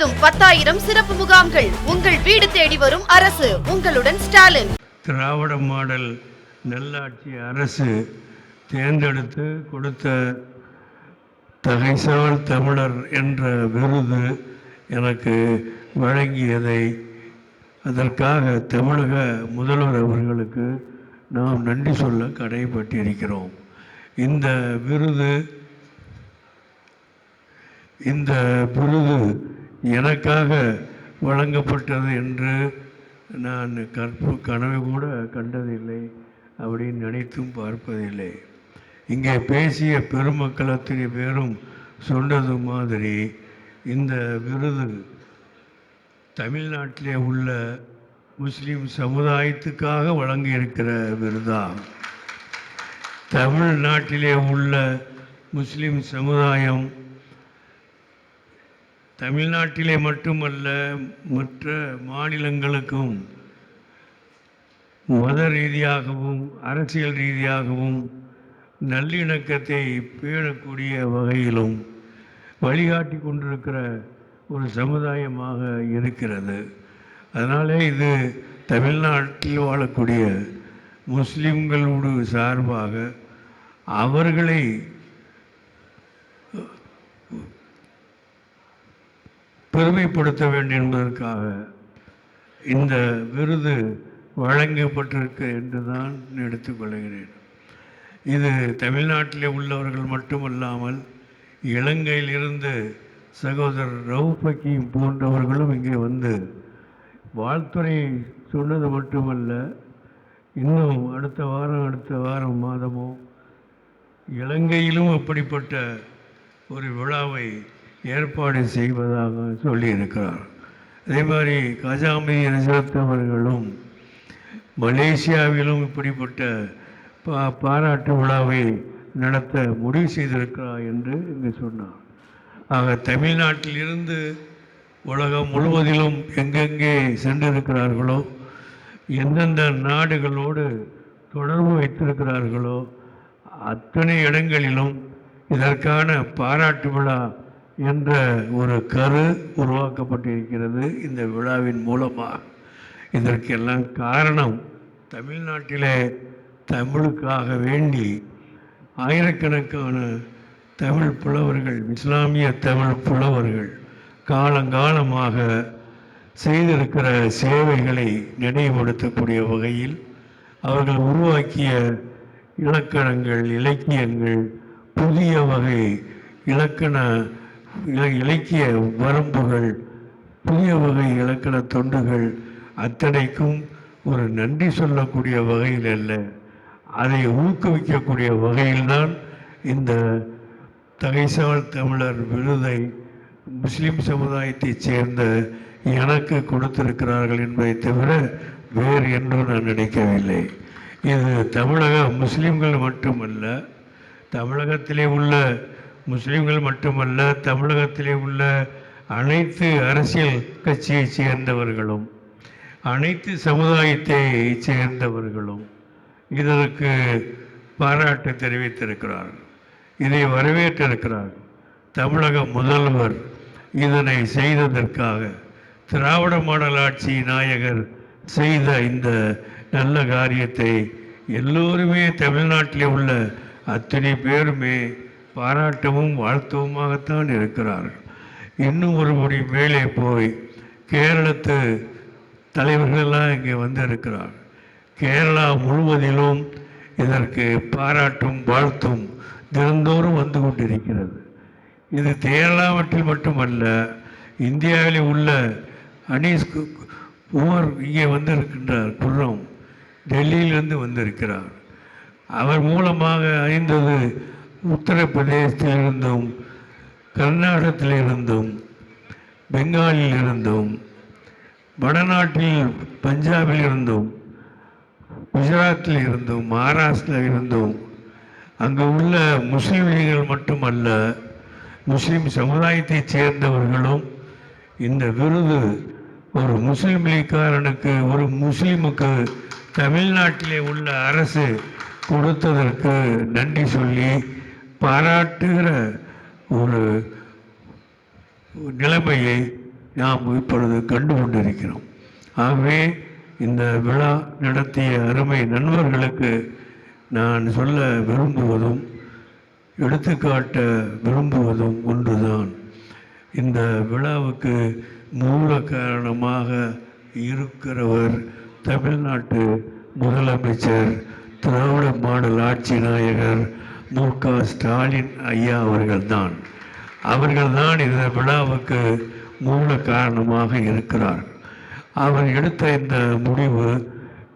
மாதம் பத்தாயிரம் சிறப்பு முகாம்கள் உங்கள் வீடு தேடி வரும் அரசு. உங்களுடன் ஸ்டாலின். திராவிட மாடல் நல்லாட்சி அரசு தேர்ந்தெடுத்து கொடுத்த தகைசால் தமிழர் என்ற விருது எனக்கு வழங்கியதை அதற்காக தமிழக முதல்வர் அவர்களுக்கு நாம் நன்றி சொல்ல கடமைப்பட்டிருக்கிறோம் இந்த விருது இந்த விருது எனக்காக வழங்கப்பட்டது என்று நான் கற்பு கனவு கூட கண்டதில்லை அப்படின்னு நினைத்தும் பார்ப்பதில்லை. இங்கே பேசிய பெருமக்கள் அத்தனை பேரும் சொன்னது மாதிரி இந்த விருது தமிழ்நாட்டிலே உள்ள முஸ்லீம் சமுதாயத்துக்காக வழங்கியிருக்கிற விருதாகும் தமிழ்நாட்டிலே உள்ள முஸ்லீம் சமுதாயம் தமிழ்நாட்டிலே மட்டுமல்ல மற்ற மாநிலங்களுக்கும் மத ரீதியாகவும் அரசியல் ரீதியாகவும் நல்லிணக்கத்தை பேணக்கூடிய வகையிலும் வழிகாட்டி கொண்டிருக்கிற ஒரு சமுதாயமாக இருக்கிறது. அதனாலே இது தமிழ்நாட்டில் வாழக்கூடிய முஸ்லீம்களோடு சார்பாக அவர்களை பெருமைப்படுத்த வேண்டும் என்பதற்காக இந்த விருது வழங்கப்பட்டிருக்கு என்று தான் எடுத்துக்கொள்கிறேன் இது தமிழ்நாட்டிலே உள்ளவர்கள் மட்டுமல்லாமல் இலங்கையிலிருந்து சகோதரர் ரவுபக்கியும் போன்றவர்களும் இங்கே வந்து வாழ்த்துறை சொன்னது மட்டுமல்ல இன்னும் அடுத்த வாரம் அடுத்த வாரம் மாதமோ இலங்கையிலும் அப்படிப்பட்ட ஒரு விழாவை ஏற்பாடு செய்வதாக சொல்லியிருக்கிறார். அதே மாதிரி கஜாமி ரிசர்த் அவர்களும் மலேசியாவிலும் இப்படிப்பட்ட பா பாராட்டு விழாவை நடத்த முடிவு செய்திருக்கிறார் என்று இங்கு சொன்னார். ஆக தமிழ்நாட்டிலிருந்து உலகம் முழுவதிலும் எங்கெங்கே சென்றிருக்கிறார்களோ எந்தெந்த நாடுகளோடு தொடர்பு வைத்திருக்கிறார்களோ அத்தனை இடங்களிலும் இதற்கான பாராட்டு விழா என்ற ஒரு கரு உருவாக்கப்பட்டிருக்கிறது இந்த விழாவின் மூலமாக. இதற்கெல்லாம் காரணம் தமிழ்நாட்டிலே தமிழுக்காக வேண்டி ஆயிரக்கணக்கான தமிழ் புலவர்கள் இஸ்லாமிய தமிழ் புலவர்கள் காலங்காலமாக செய்திருக்கிற சேவைகளை நினைவுபடுத்தக்கூடிய வகையில் அவர்கள் உருவாக்கிய இலக்கணங்கள் இலக்கியங்கள் புதிய வகை இலக்கண இலக்கிய வரம்புகள் புதிய வகை இலக்கண தொண்டுகள் அத்தனைக்கும் ஒரு நன்றி சொல்லக்கூடிய வகையில் அல்ல. அதை ஊக்குவிக்கக்கூடிய வகையில்தான் இந்த தகைசால் தமிழர் விருதை முஸ்லிம் சமுதாயத்தைச் சேர்ந்த எனக்கு கொடுத்திருக்கிறார்கள் என்பதை தவிர வேறு என்றும் நான் நினைக்கவில்லை. இது தமிழக முஸ்லிம்கள் மட்டுமல்ல தமிழகத்திலே உள்ள முஸ்லீம்கள் மட்டுமல்ல தமிழகத்திலே உள்ள அனைத்து அரசியல் கட்சியை சேர்ந்தவர்களும் அனைத்து சமுதாயத்தை சேர்ந்தவர்களும் இதற்கு பாராட்டு தெரிவித்திருக்கிறார்கள். இதை வரவேற்றிருக்கிறார்கள். தமிழக முதல்வர் இதனை செய்ததற்காக திராவிட மாடல் ஆட்சி நாயகர் செய்த இந்த நல்ல காரியத்தை எல்லோருமே தமிழ்நாட்டிலே உள்ள அத்தனை பேருமே பாராட்டவும் வாழ்த்தவுமாகத்தான் இருக்கிறார்கள். இன்னும் ஒருபடி மேலே போய் கேரளத்து தலைவர்களெல்லாம் இங்கே வந்திருக்கிறார் கேரளா முழுவதிலும் இதற்கு பாராட்டும் வாழ்த்தும் தினந்தோறும் வந்து கொண்டிருக்கிறது. இது கேரளாவற்றில் மட்டுமல்ல இந்தியாவில் உள்ள அனீஸ் கு- உமர் இங்கே வந்திருக்கின்றார் குர்ரம் டெல்லியிலிருந்து வந்திருக்கிறார். அவர் மூலமாக அறிந்தது உத்தரப்பிரதேசத்திலிருந்தும் கர்நாடகத்திலிருந்தும் பெங்காலிலிருந்தும் வடநாட்டில் பஞ்சாபில் இருந்தும் குஜராத்தில் இருந்தும் மகாராஷ்டிரில் இருந்தும் அங்கு உள்ள முஸ்லிம்கள் மட்டுமல்ல முஸ்லீம் சமுதாயத்தைச் சேர்ந்தவர்களும் இந்த விருது ஒரு முஸ்லீம் லீக்காரனுக்கு ஒரு முஸ்லீமுக்கு தமிழ்நாட்டிலே உள்ள அரசு கொடுத்ததற்கு நன்றி சொல்லி பாராட்டுகிற ஒரு நிலைமையை நாம் இப்பொழுது கண்டு கொண்டிருக்கிறோம் ஆகவே இந்த விழா நடத்திய அருமை நண்பர்களுக்கு நான் சொல்ல விரும்புவதும் எடுத்துக்காட்ட விரும்புவதும் ஒன்றுதான். இந்த விழாவுக்கு மூல காரணமாக இருக்கிறவர் தமிழ்நாட்டு முதலமைச்சர் திராவிட மாடல் ஆட்சி நாயகர் மு க. ஸ்டாலின் ஐயா அவர்கள்தான். அவர்கள்தான் இந்த விழாவுக்கு மூல காரணமாக இருக்கிறார். அவர் எடுத்த இந்த முடிவு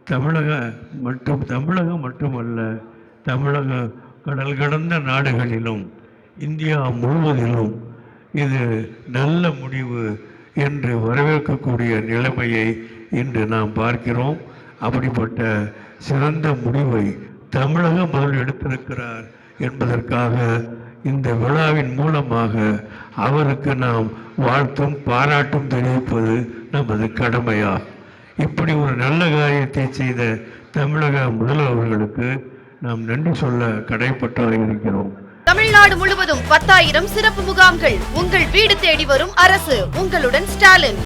தமிழக மட்டும் தமிழகம் மட்டுமல்ல தமிழக கடல் கடந்த நாடுகளிலும் இந்தியா முழுவதிலும் இது நல்ல முடிவு என்று வரவேற்கக்கூடிய நிலைமையை இன்று நாம் பார்க்கிறோம். அப்படிப்பட்ட சிறந்த முடிவை தமிழக முதல் எடுத்திருக்கிறார் என்பதற்காக இந்த விழாவின் மூலமாக அவருக்கு நாம் வாழ்த்தும் பாராட்டும் தெரிவிப்பது நமது கடமையாகும் இப்படி ஒரு நல்ல காரியத்தை செய்த தமிழக முதல்வர்களுக்கு நாம் நன்றி சொல்ல கடைப்பட்டாக இருக்கிறோம். தமிழ்நாடு முழுவதும் பத்தாயிரம் சிறப்பு முகாம்கள் உங்கள் வீடு தேடி வரும் அரசு. உங்களுடன் ஸ்டாலின்.